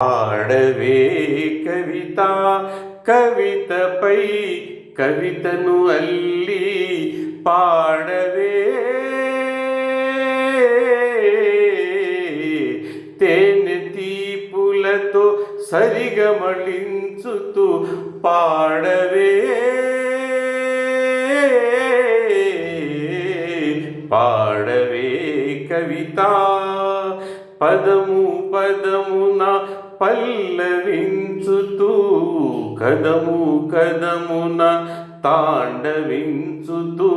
పాడవే కవిత కవితపై కవితను అల్లి పాడవే తేనె తీపులతో సరిగమళించుతూ పాడవే పాడవే కవిత పదము పదమున పల్లవించుతూ కదము కదమున తాండవించుతూ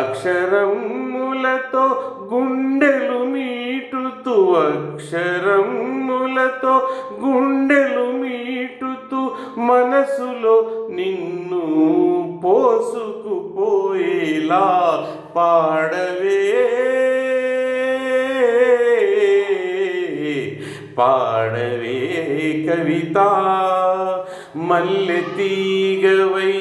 అక్షరములతో గుండెలు మీటుతూ అక్షరములతో గుండెలు మీటుతూ మనసులో నిన్ను పోసుకుపోయేలా పాడవే. పాడవే కవిత. మల్లె తీగవై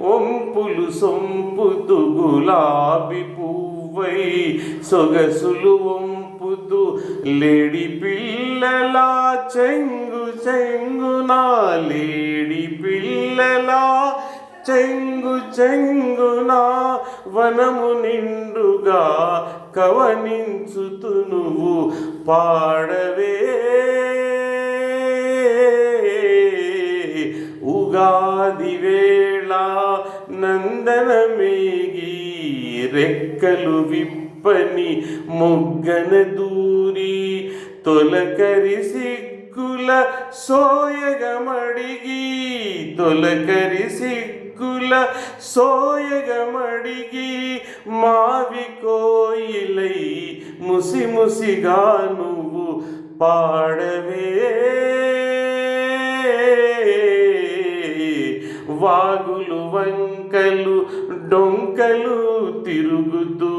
ఒంపులు సొంపుతు గులాబి పువ్వై సొగసులు వంపుతూ లేడి పిల్లలా చెంగు చెంగునా లేడి పిల్లలా చెంగు చెంగున వనము నిండుగా కవనించుతు నువ్వు పాడవే. ఉగాది వేళ నందనమేగి రెక్కలు విప్పని మొగ్గన దూరి తొలకరి సిగ్గుల సోయగమడిగి తొలకరి సిగ్గుల సోయగమడిగి మావి కోయిలై ముసి ముసిగా నువ్వు పాడవే. వాగులు వంకలు డొంకలు తిరుగుతూ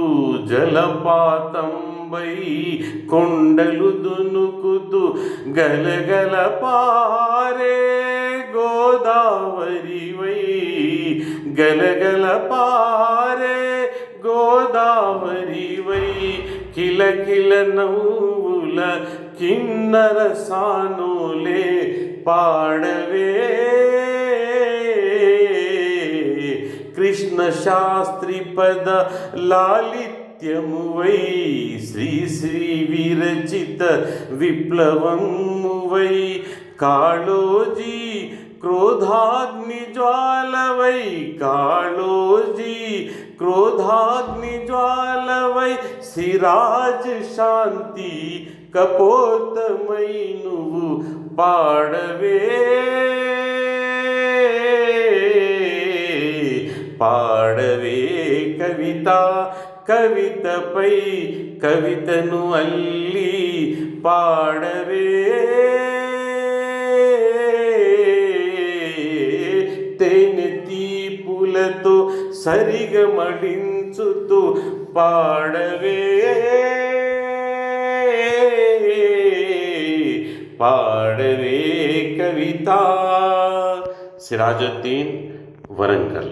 జలపాతం జలపాతంబై కొండలు దునుకుతూ గలగల పారే గోదావరివై గలగల పారే గోదావరివై కిలకిల నవ్వుల కిన్నర సానులే పాడవే. కృష్ణ శాస్త్రి పద లాలిత లాలిత్యమువై శ్రీ శ్రీ విరచిత విప్లవమువై కాళోజీ క్రోధాగ్ని జ్వాలవై కాళోజీ క్రోధాగ్ని జ్వాలవై సిరాజ్ శాంతి కపోతమై నువ్వు పాడవే పాడవే కవిత కవితపై కవితను అల్లి పాడవే. తేనె తీపులతో సరిగా మడించుతూ పాడవే. పాడవే కవిత. సిరాజుద్దీన్ వరంగల్.